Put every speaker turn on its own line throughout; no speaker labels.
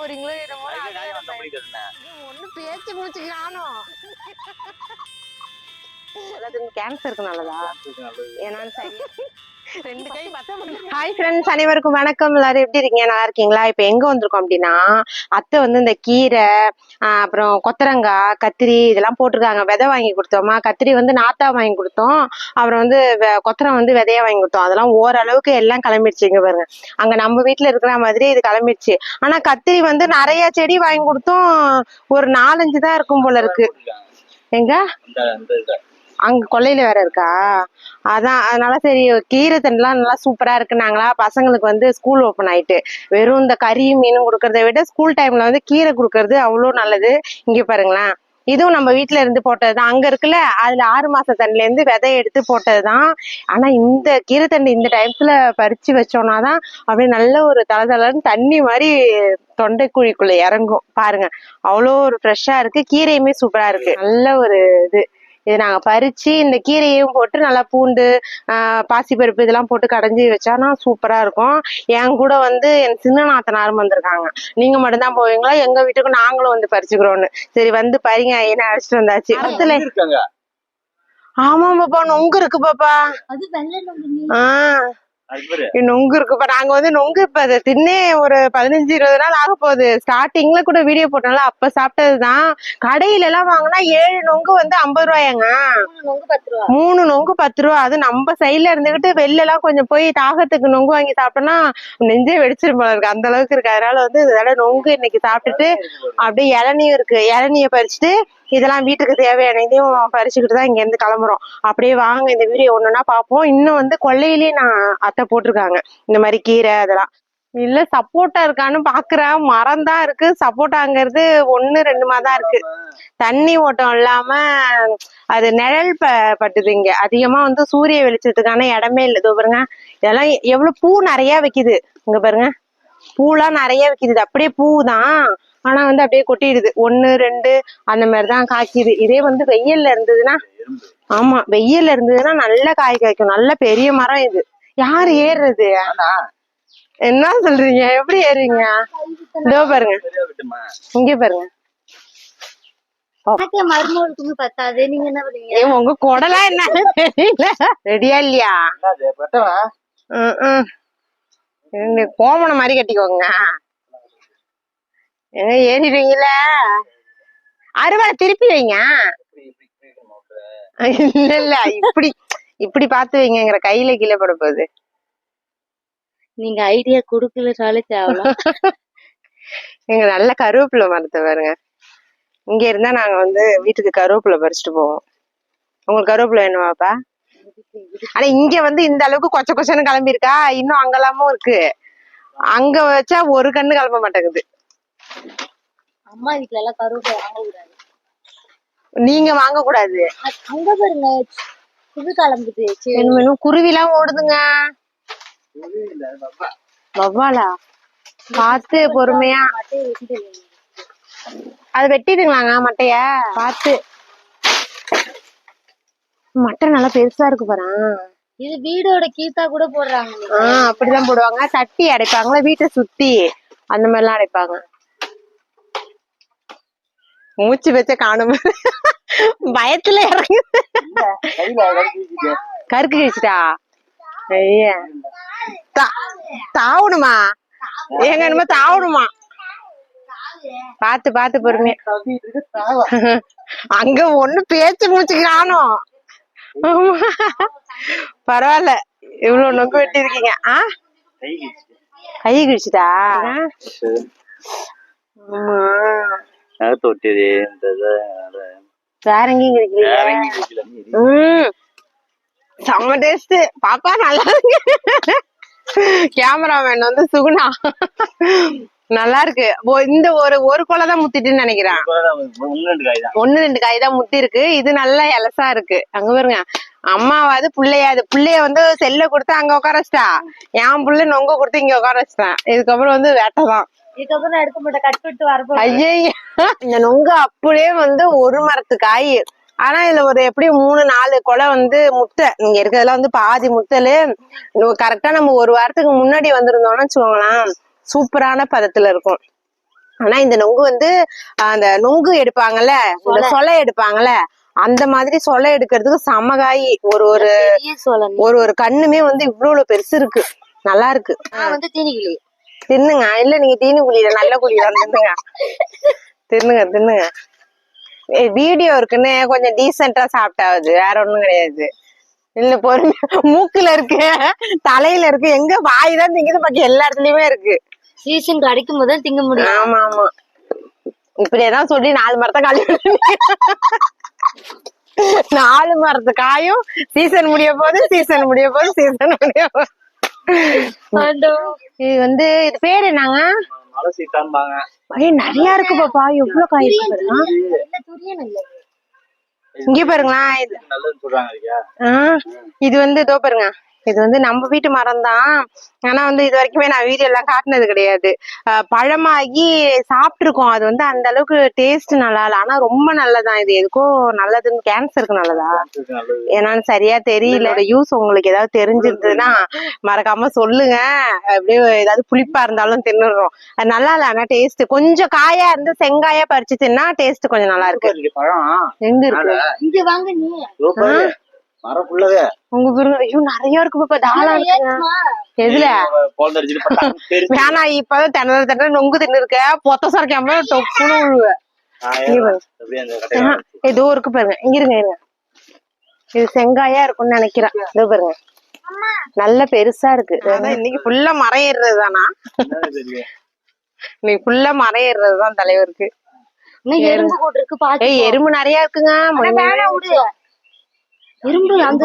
போறீங்களோ
ஒண்ணு பேச்சு மூச்சு காணும்
கேன்சருக்கு நல்லதா ஏன்னா சரி ஹாய் ஃப்ரெண்ட்ஸ் அனைவருக்கும் வணக்கம் எல்லாரும் எப்படி இருக்கீங்க நல்லா இருக்கீங்களா இப்போ எங்க வந்திருக்கோம் அப்படின்னா அத்தை வந்து இந்த கீரை அப்புறம் கொத்தரங்காய் கத்திரி இதெல்லாம் போட்டிருக்காங்க விதை வாங்கி கொடுத்தோமா கத்திரி வந்து நாத்தா வாங்கி கொடுத்தோம் அப்புறம் வந்து கொத்தரம் வந்து விதையா வாங்கி கொடுத்தோம் அதெல்லாம் ஓரளவுக்கு எல்லாம் கிளம்பிடுச்சு இங்க பாருங்க அங்க நம்ம வீட்டுல இருக்கிற மாதிரி இது கிளம்பிடுச்சு ஆனா கத்திரி வந்து நிறைய செடி வாங்கி கொடுத்தோம் ஒரு நாலஞ்சு தான் இருக்கும் போல இருக்கு எங்க அங்கே கொல்லையில் வேற இருக்கா அதான் அதனால சரி கீரை தண்டுலாம் நல்லா சூப்பராக இருக்கு நாங்களா பசங்களுக்கு வந்து ஸ்கூல் ஓப்பன் ஆயிட்டு வெறும் இந்த கறி மீனும் கொடுக்கறத விட ஸ்கூல் டைம்ல வந்து கீரை கொடுக்கறது அவ்வளோ நல்லது இங்கே பாருங்களேன் இதுவும் நம்ம வீட்டுல இருந்து போட்டது தான் அங்க இருக்குல்ல அதுல ஆறு மாச தண்ணில இருந்து எடுத்து போட்டது தான் ஆனா இந்த கீரை தண்ணி இந்த டைம்ஸ்ல பறிச்சு வச்சோம்னா தான் அப்படியே நல்ல ஒரு தளதளன்னு தண்ணி மாதிரி தொண்டை குழிக்குள்ள இறங்கும் பாருங்க அவ்வளோ ஒரு ஃப்ரெஷ்ஷா இருக்கு கீரையுமே சூப்பரா இருக்கு நல்ல ஒரு இது இதை நாங்க பறிச்சு இந்த கீரையையும் போட்டு நல்லா பூண்டு பாசிப்பருப்பு இதெல்லாம் போட்டு கடைஞ்சி வச்சோம்னா சூப்பரா இருக்கும் என் கூட வந்து என் சின்ன நாத்தனாரும் வந்திருக்காங்க நீங்க மட்டும்தான் போவீங்களா எங்க வீட்டுக்கும் நாங்களும் வந்து பறிச்சுக்கிறோம்னு சரி வந்து பறிங்க ஏன்னா அழைச்சிட்டு வந்தாச்சு பத்துல ஆமா பாப்பா நொங்கு இருக்கு பாப்பா ஆஹ் நொங்கு இருக்கு இருக்குப்பா நாங்க வந்து நொங்கு இப்ப அதை தின்னே ஒரு பதினஞ்சு இருபது நாள் ஆக போகுது ஸ்டார்டிங்ல கூட வீடியோ போட்டோம்ல அப்ப சாப்பிட்டதுதான் கடையில எல்லாம் வாங்கினா ஏழு நொங்கு வந்து ஐம்பது ரூபாயாங்க மூணு நொங்கு பத்து ரூபா அது நம்ம சைட்ல இருந்துகிட்டு வெளில எல்லாம் கொஞ்சம் போய் தாகத்துக்கு நொங்கு வாங்கி சாப்பிட்டோம்னா நெஞ்சே வெடிச்சிரும் போல இருக்கு அந்த அளவுக்கு இருக்கு அதனால வந்து இதால நொங்கு இன்னைக்கு சாப்பிட்டுட்டு அப்படியே இளநியும் இருக்கு இளநிய பறிச்சுட்டு இதெல்லாம் வீட்டுக்கு தேவையான இதையும் பறிச்சுக்கிட்டு தான் இங்க இருந்து கிளம்புறோம் அப்படியே வாங்க இந்த வீடியோ ஒண்ணுன்னா பாப்போம் இன்னும் வந்து கொள்ளையிலேயே நான் அத்தை போட்டிருக்காங்க இந்த மாதிரி கீரை அதெல்லாம் இல்ல சப்போட்டா இருக்கான்னு பாக்குறேன் மரம் தான் இருக்கு சப்போட்டாங்கிறது ஒண்ணு ரெண்டுமா தான் இருக்கு தண்ணி ஓட்டம் இல்லாம அது நிழல் ப பட்டுது இங்க அதிகமா வந்து சூரிய வெளிச்சத்துக்கான இடமே இல்லை இதோ பாருங்க இதெல்லாம் எவ்வளவு பூ நிறைய வைக்குது இங்க பாருங்க பூலாம் நிறைய வைக்குது அப்படியே பூ தான் ஆனா வந்து அப்படியே கொட்டிடுது ஒன்னு ரெண்டு அந்த மாதிரிதான் காய்க்குது இதே வந்து வெயில்ல இருந்ததுன்னா ஆமா வெயில்ல இருந்ததுன்னா நல்ல காய் காய்க்கும் நல்ல பெரிய மரம் இது யார் ஏறுறது என்ன சொல்றீங்க எப்படி ஏறுவீங்க இதோ பாருங்க இங்க பாருங்க உங்க குடலா என்ன ரெடியா இல்லையா கோமண மாதிரி கட்டிக்கோங்க ஏங்க ஏறிடுவீங்கள அறுவடை திருப்பி வைங்க இல்ல இல்ல இப்படி இப்படி பார்த்து வைங்கிற கையில கீழே போட போகுது
நீங்க ஐடியா கொடுக்கலனாலே தேவை
எங்க நல்ல கருவேப்பிலை மரத்தை பாருங்க இங்க இருந்தா நாங்க வந்து வீட்டுக்கு கருவேப்பிலை பறிச்சுட்டு போவோம் உங்களுக்கு கருவேப்பிலை வேணுமாப்பா ஆனா இங்க வந்து இந்த அளவுக்கு கொச்ச கொச்சன்னு கிளம்பிருக்கா இன்னும் அங்கெல்லாமும் இருக்கு அங்க வச்சா ஒரு கண்ணு கிளம்ப மாட்டேங்குது
அம்மா வீட்டுல எல்லாம் கருவேப்பிலை வாங்க கூடாது
நீங்க வாங்க கூடாது
அங்க பாருங்க இது கிளம்புது
வேணும் குருவிலாம் ஓடுதுங்க வவ்வாலா பார்த்து பொறுமையா அது வெட்டிடுங்களாங்க மட்டைய பார்த்து மட்டை நல்லா பெருசா இருக்கு பாரு
இது வீடோட கீத்தா கூட போடுறாங்க
ஆஹ் அப்படிதான் போடுவாங்க சட்டி அடைப்பாங்களா வீட்டை சுத்தி அந்த மாதிரிலாம் அடைப்பாங்க மூச்சு வச்ச காணும் பயத்துல இறங்கு கருக்கு கழிச்சுட்டா ஐயா தாவணுமா எங்க என்னமோ தாவணுமா பாத்து பாத்து பொறுமையா அங்க ஒண்ணு பேச்சு மூச்சுக்கிறானோ பரவாயில்ல இவ்வளவு நொங்க வெட்டி இருக்கீங்க ஆ கை கிழிச்சுட்டா
ஆமா தொட்டது
பேரங்கிங் இருக்கீங்க ம் செம்ம டேஸ்ட் பாப்பா நல்லா இருக்கு கேமராமேன் வந்து சுகுணா நல்லா இருக்கு இந்த ஒரு ஒரு கொலை தான் முத்திட்டுன்னு நினைக்கிறேன் ஒன்னு ரெண்டு காய் தான் முத்தி இருக்கு இது நல்லா எலசா இருக்கு அங்க பாருங்க அம்மாவாது பிள்ளையாது பிள்ளைய வந்து செல்ல கொடுத்து அங்க உட்கார வச்சிட்டா என் புள்ள நொங்க கொடுத்து இங்க உட்கார வச்சிட்டேன் இதுக்கப்புறம் வந்து வேட்டை தான்
இதுக்கப்புறம் எடுக்க மாட்டேன்
விட்டு இந்த நொங்கு அப்படியே வந்து ஒரு மரத்து காய் ஆனா இதுல ஒரு எப்படி மூணு நாலு கொலை வந்து முட்டை நீங்க இருக்கிறதுல வந்து பாதி முத்தலு கரெக்டா நம்ம ஒரு வாரத்துக்கு முன்னாடி வந்திருந்தோம்னு வச்சுக்கோங்களேன் சூப்பரான பதத்துல இருக்கும் ஆனா இந்த நொங்கு வந்து அந்த நொங்கு எடுப்பாங்கல்ல இந்த சொலை எடுப்பாங்கல்ல அந்த மாதிரி சொலை எடுக்கிறதுக்கு சமகாய் ஒரு ஒரு ஒரு ஒரு கண்ணுமே வந்து இவ்வளவு பெருசு இருக்கு நல்லா இருக்கு வந்து தின்னுங்க இல்ல நீங்க தீனி குளியில நல்ல குளியில தின்னுங்க தின்னுங்க தின்னுங்க வீடியோ இருக்குன்னு கொஞ்சம் டீசெண்டா சாப்பிட்டாவது வேற ஒண்ணும் கிடையாது இல்ல பொருள் மூக்குல இருக்கு தலையில இருக்கு எங்க வாய் தான் திங்குது பாக்கி எல்லா இடத்துலயுமே இருக்கு
சீசனுக்கு அடிக்கும் போது திங்க முடியும் ஆமா ஆமா
இப்படியேதான் சொல்லி நாலு மரத்த காலி நாலு மரத்து காயும் சீசன் முடிய போது சீசன் முடிய போது சீசன் முடிய போது இது வந்து இது பேர் என்னங்க நிறைய இருக்கு பாப்பா எவ்வளவு காய் இங்க பாருங்களா இது வந்து இதோ பாருங்க இது வந்து நம்ம வீட்டு மரம் தான் ஆனா வந்து இது வரைக்குமே நான் வீடியோ எல்லாம் காட்டினது கிடையாது பழமாகி சாப்பிட்டுருக்கோம் அது வந்து அந்த அளவுக்கு டேஸ்ட் நல்லா இல்ல ஆனா ரொம்ப நல்லதான் இது எதுக்கோ நல்லதுன்னு கேன்சருக்கு நல்லதா என்னன்னு சரியா தெரியல யூஸ் உங்களுக்கு ஏதாவது தெரிஞ்சிருந்ததுன்னா மறக்காம சொல்லுங்க அப்படியே ஏதாவது புளிப்பா இருந்தாலும் தின்னுறோம் அது நல்லா இல்ல ஆனா டேஸ்ட் கொஞ்சம் காயா இருந்து செங்காயா பறிச்சு தின்னா டேஸ்ட் கொஞ்சம் நல்லா இருக்கு பழம் எங்க
இருக்கு
மரம்
உங்க குரு ஐயோ நிறைய இருக்கு பாப்பா தாளம் இருக்கு எதுல வேணா இப்பதான் திணற திணற நொங்கு தின்னு இருக்க பொத்த சரக்காம டொப்புன்னு விழுவேன் ஏதோ இருக்கு பாருங்க இங்க இருங்க இது செங்காயா இருக்கும்னு நினைக்கிறேன் இதோ பாருங்க நல்ல பெருசா இருக்கு இன்னைக்கு ஃபுல்லா மரம் ஏறுறது தானா இன்னைக்கு ஃபுல்லா மரம் ஏறுறது தான் தலைவருக்கு எறும்பு நிறைய இருக்குங்க இரும்பு அந்த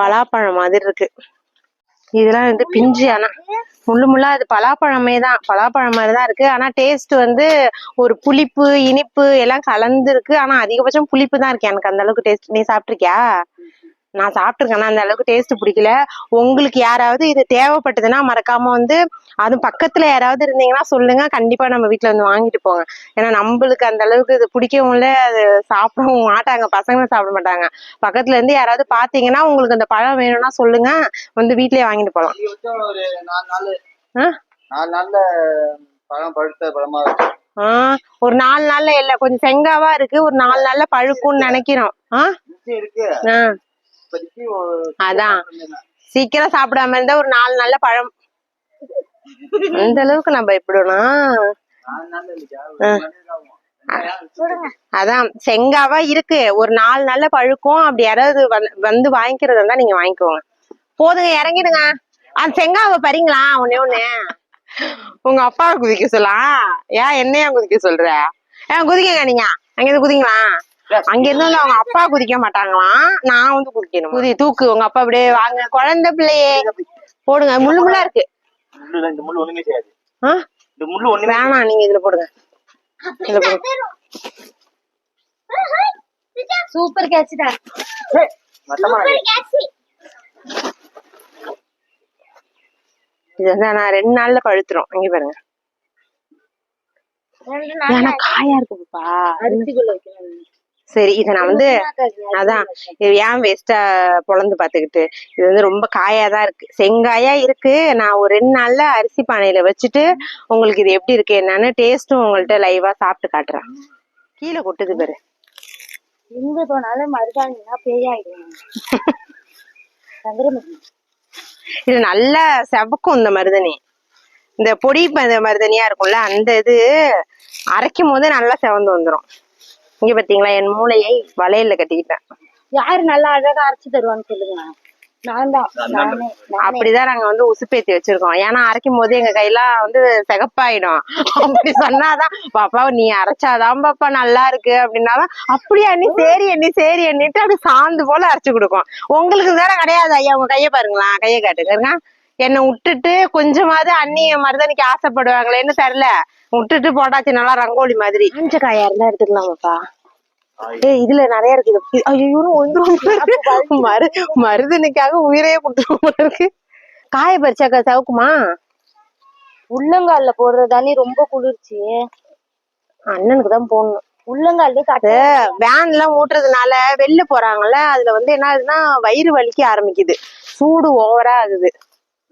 பலாப்பழம் மாதிரி இருக்கு இதெல்லாம் வந்து பிஞ்சு ஆனா முள்ளு முள்ளா அது பலாப்பழமே தான் பலாப்பழம் மாதிரிதான் இருக்கு ஆனா டேஸ்ட் வந்து ஒரு புளிப்பு இனிப்பு எல்லாம் கலந்துருக்கு ஆனா அதிகபட்சம் புளிப்பு தான் இருக்கு எனக்கு அந்த அளவுக்கு டேஸ்ட் நீ இருக்கியா நான் சாப்பிட்டுருக்கேன் அந்த அளவுக்கு டேஸ்ட் பிடிக்கல உங்களுக்கு யாராவது இது தேவைப்பட்டதுன்னா மறக்காம வந்து அதுவும் பக்கத்துல யாராவது இருந்தீங்கன்னா சொல்லுங்க கண்டிப்பா நம்ம வீட்டுல வந்து வாங்கிட்டு போங்க ஏன்னா நம்மளுக்கு அந்த அளவுக்கு இது பிடிக்கவும் இல்லை அது சாப்பிடவும் மாட்டாங்க பசங்களும் சாப்பிட மாட்டாங்க பக்கத்துல இருந்து யாராவது பாத்தீங்கன்னா உங்களுக்கு அந்த பழம் வேணும்னா சொல்லுங்க வந்து வீட்லயே வாங்கிட்டு போகலாம் ஒரு நாலு நாள்ல இல்ல கொஞ்சம் செங்காவா இருக்கு ஒரு நாலு நாள்ல பழுக்கும்னு நினைக்கிறோம் ஆஹ் அதான் சீக்கிரம் சாப்பிடாம இருந்தா ஒரு நாலு நல்ல பழம் இந்த அளவுக்கு நம்ம எப்படினா அதான் செங்காவா இருக்கு ஒரு நாலு நல்ல பழுக்கும் அப்படி யாராவது வந்து வாங்கிக்கிறதா இருந்தா நீங்க வாங்கிக்கோங்க போதுங்க இறங்கிடுங்க அந்த செங்காவை பறிங்களா ஒன்னே ஒன்னு உங்க அப்பாவை குதிக்க சொல்லலாம் ஏன் என்னையா குதிக்க சொல்ற ஏன் குதிக்கங்க நீங்க அங்கே குதிங்களா அங்க இருந்து வந்து அவங்க அப்பா குதிக்க மாட்டாங்களாம் நான் வந்து குதிக்கணும் குதி தூக்கு உங்க அப்பா அப்படியே வாங்க குழந்தை பிள்ளையே போடுங்க முள்ளு முள்ளா இருக்கு வேணாம் நீங்க இதுல போடுங்க இதுல போடுங்க சூப்பர் கேட்ச் தான் இது நான் ரெண்டு நாள்ல பழுத்துரும் அங்க பாருங்க காயா இருக்கு பாப்பா சரி இத நான் வந்து அதான் இது ஏன் வேஸ்டா பொழந்து பாத்துக்கிட்டு இது வந்து ரொம்ப காயாதான் இருக்கு செங்காயா இருக்கு நான் ஒரு ரெண்டு நாள்ல அரிசி பானையில வச்சுட்டு உங்களுக்கு இது எப்படி இருக்கு என்னன்னு டேஸ்டும் உங்கள்ட்ட லைவா சாப்பிட்டு காட்டுறேன் கீழே கொட்டுது பாரு
எங்க போனாலும் மருதாணி பேயாயிடுவாங்க
இது நல்லா செவக்கும் இந்த மருதணி இந்த பொடி மருதணியா இருக்கும்ல அந்த இது அரைக்கும் போது நல்லா செவந்து வந்துடும் இங்க பாத்தீங்களா என் மூளையை வளையல்ல கட்டிக்கிட்டேன்
யாரு நல்லா அழகா அரைச்சு தருவான்னு சொல்லுங்க
அப்படிதான் நாங்க வந்து உசுப்பேத்தி வச்சிருக்கோம் ஏன்னா அரைக்கும் போது எங்க கையெல்லாம் வந்து சிகப்பாயிடும் அப்படி சொன்னாதான் பாப்பா நீ அரைச்சாதான் பாப்பா நல்லா இருக்கு அப்படின்னாலும் அப்படியே அண்ணி சரி அண்ணி சரி அண்ணிட்டு அப்படி சாந்து போல அரைச்சு கொடுக்கும் உங்களுக்கு வேற கிடையாது ஐயா உங்க கையை பாருங்களா கையை காட்டுங்க என்னை விட்டுட்டு கொஞ்சமாவது அண்ணிய ஆசைப்படுவாங்களே ஆசைப்படுவாங்களேன்னு தெரியல விட்டுட்டு போட்டாச்சு நல்லா ரங்கோலி மாதிரி
காயா இருந்தா எடுத்துக்கலாமாப்பா
ஏய் இதுல நிறைய இருக்குது ஐயோ வந்துடும் மரு மருதனுக்காக உயிரையே கொடுத்துருவோம் இருக்கு காய பறிச்சாக்கா சவுக்குமா
உள்ளங்கால்ல போடுறது தானே ரொம்ப குளிர்ச்சி
அண்ணனுக்கு தான் போடணும் உள்ளங்காலே காட்டு வேன்ல ஓட்டுறதுனால வெளில போறாங்கல்ல அதுல வந்து என்ன ஆகுதுன்னா வயிறு வலிக்க ஆரம்பிக்குது சூடு ஓவரா ஆகுது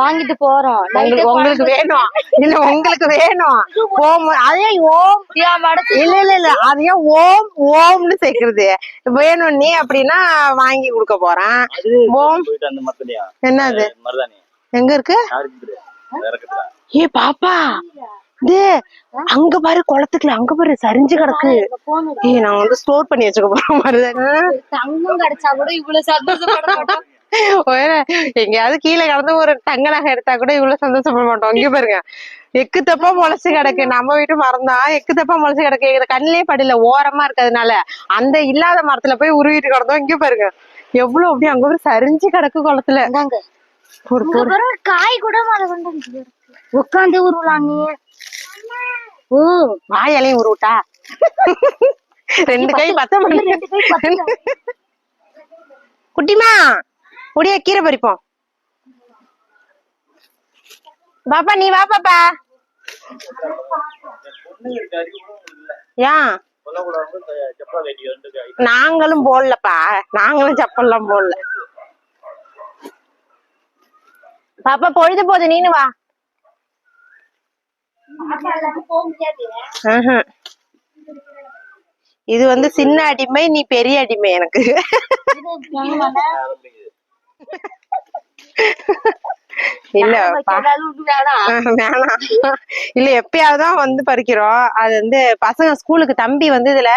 வாங்கிட்டு போறோம்
உங்களுக்கு வேணும் இல்ல உங்களுக்கு வேணும் ஓம் அதே ஓம் இல்ல இல்ல இல்ல அதே ஓம் ஓம்னு சேர்க்கறது வேணும் நீ அப்படின்னா வாங்கி கொடுக்க போறேன் ஓம் என்னது எங்க இருக்கு ஏ பாப்பா அங்க பாரு குளத்துக்குல அங்க பாரு சரிஞ்சு கிடக்கு நான் வந்து ஸ்டோர் பண்ணி வச்சுக்க போறேன்
தங்கம் கிடைச்சா கூட இவ்வளவு சந்தோஷப்பட
எங்கேயாவது கீழே கலந்து ஒரு தங்க நகை எடுத்தா கூட இவ்வளவு சந்தோஷப்பட மாட்டோம் இங்க பாருங்க எக்கு தப்பா முளைச்சு கிடக்கு நம்ம வீட்டு மறந்தா எக்கு தப்பா முளைச்சு கிடக்கு கண்ணிலே படியில ஓரமா இருக்கிறதுனால அந்த இல்லாத மரத்துல போய் உருவிட்டு கிடந்தோம் இங்க பாருங்க எவ்வளவு அப்படி அங்க ஒரு சரிஞ்சு கிடக்கு குளத்துல
காய் கூட உட்காந்து உருவலாங்க
ஓ வாயாலையும் உருவிட்டா ரெண்டு கை பத்த குட்டிமா முடிய கீரை பறிப்போம் பாப்பா நீ வா பாப்பா நாங்களும் போடலப்பா நாங்களும் செப்பல்லாம் போடல பாப்பா பொழுது போகுது நீனு வா இது வந்து சின்ன அடிமை நீ பெரிய அடிமை எனக்கு இல்ல வேணாம் இல்ல எப்பயாவதுதான் வந்து பறிக்கிறோம் அது வந்து பசங்க ஸ்கூலுக்கு தம்பி வந்து இதுல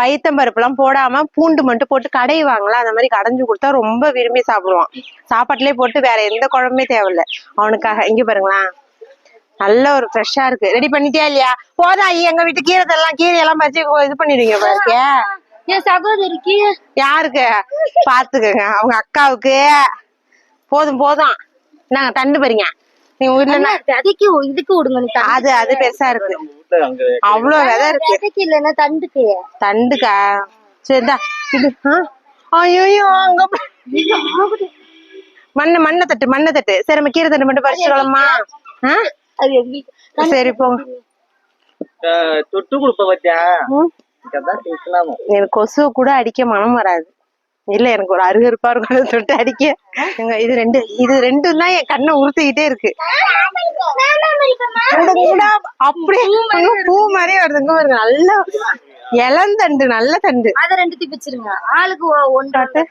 பைத்தம் பருப்பு எல்லாம் போடாம பூண்டு மட்டும் போட்டு கடைவாங்களா அந்த மாதிரி கடைஞ்சு கொடுத்தா ரொம்ப விரும்பி சாப்பிடுவான் சாப்பாட்டுலயே போட்டு வேற எந்த குழம்புமே தேவையில்ல அவனுக்காக இங்க பாருங்களேன் நல்ல ஒரு ஃப்ரெஷ்ஷா இருக்கு ரெடி பண்ணிட்டியா இல்லையா போதா எங்க வீட்டு கீரை எல்லாம் கீரை எல்லாம் பறிச்சு இது பண்ணிடுவீங்க பாருக்கே
என் சகோதரிக்கு
யாருக்கு பாத்துக்கங்க அவங்க அக்காவுக்கு போதும் போதும் நாங்க தண்டு போறீங்க நீங்க இல்லன்னா
விதைக்கு இதுக்கு விடுங்க
அது அது பெருசா இருக்கு அவ்வளவு விதை இருக்கு
விதைக்கு இல்லன்னா தண்டுக்கு
தண்டுக்கா சரிதா இது ஐயோ அங்க மண்ண மண்ணை தட்டு மண்ணை தட்டு சரி நம்ம கீரை தட்டு மட்டும் பறிச்சுக்கலாமா சரி போங்க
தொட்டு கொடுப்ப பத்தியா
எனக்கு கொசு கூட அடிக்க மனம் வராது இல்ல எனக்கு ஒரு அருகருப்பா இருக்கும் தொட்டு அடிக்க இது ரெண்டு இது ரெண்டும் தான் என் கண்ணை உறுத்திக்கிட்டே இருக்கு அப்படியே பூ மாதிரி வருதுங்க நல்ல இளந்தண்டு நல்ல
தண்டு பிச்சிருங்க ஆளுக்கு ஒன்றரை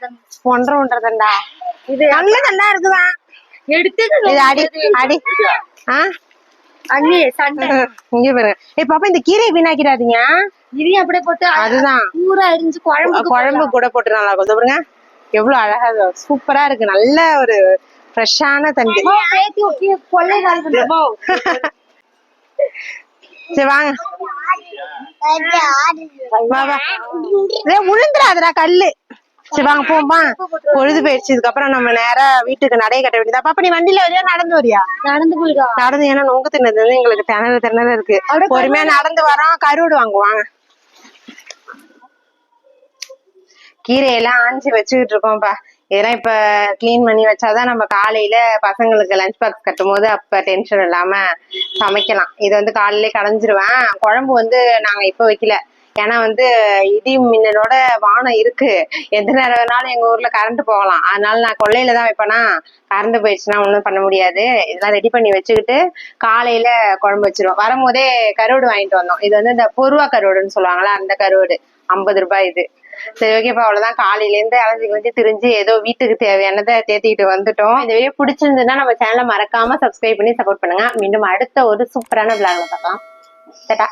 ஒன்றரை ஒன்றரை தண்டா இது நல்ல தண்டா இருக்குதான் எடுத்து அடி அடி ஆ
அண்ணி சண்டை
இங்க பாருங்க பாப்பா இந்த கீரையை வீணாக்கிடாதீங்க
இதையும் அப்படியே போட்டு அதுதான் ஊரா அரிஞ்சு குழம்பு
குழம்பு கூட போட்டு நல்லா இருக்கும் சொல்லுங்க எவ்வளவு அழகா சூப்பரா இருக்கு நல்ல ஒரு ஃப்ரெஷ்ஷான தண்ணி சரி வாங்க உளுந்துடாதடா கல்லு சரி வாங்க போமா பொழுது போயிடுச்சு இதுக்கப்புறம் நம்ம நேரா வீட்டுக்கு நடைய கட்ட வேண்டியதா அப்ப நீ வண்டியில வரியா நடந்து வரியா நடந்து போயிருக்கா நடந்து ஏன்னா நொங்கு தின்னது எங்களுக்கு திணறு திணறு இருக்கு பொறுமையா நடந்து வரோம் கருவிடு வாங்குவாங்க கீரையெல்லாம் ஆஞ்சி வச்சுக்கிட்டு இருக்கோம்ப்பா இதெல்லாம் இப்ப கிளீன் பண்ணி வச்சாதான் நம்ம காலையில பசங்களுக்கு லஞ்ச் பாக்ஸ் கட்டும் போது அப்ப டென்ஷன் இல்லாம சமைக்கலாம் இது வந்து காலையிலே கடைஞ்சிருவேன் குழம்பு வந்து நாங்க இப்போ வைக்கல ஏன்னா வந்து இடி மின்னலோட வானம் இருக்கு எந்த நேரம் வேணாலும் எங்க ஊர்ல கரண்ட் போகலாம் அதனால நான் கொள்ளையில தான் வைப்பேனா கரண்ட் போயிடுச்சுன்னா ஒண்ணும் பண்ண முடியாது இதெல்லாம் ரெடி பண்ணி வச்சுக்கிட்டு காலையில குழம்பு வச்சிருவோம் வரும்போதே கருவடு வாங்கிட்டு வந்தோம் இது வந்து இந்த பொருவா கருவடுன்னு சொல்லுவாங்களா அந்த கருவடு ஐம்பது ரூபாய் இது சரி ஓகே இப்போ காலையில இருந்து அலைஞ்சு கலைஞ்சு திரிஞ்சு ஏதோ வீட்டுக்கு தேவையானதை தேத்திக்கிட்டு வந்துட்டோம் இந்த வீடியோ பிடிச்சிருந்ததுன்னா நம்ம சேனலை மறக்காம சப்ஸ்கிரைப் பண்ணி சப்போர்ட் பண்ணுங்க மீண்டும் அடுத்த ஒரு சூப்பரான விளாக்ல பார்க்கலாம் கேட்டா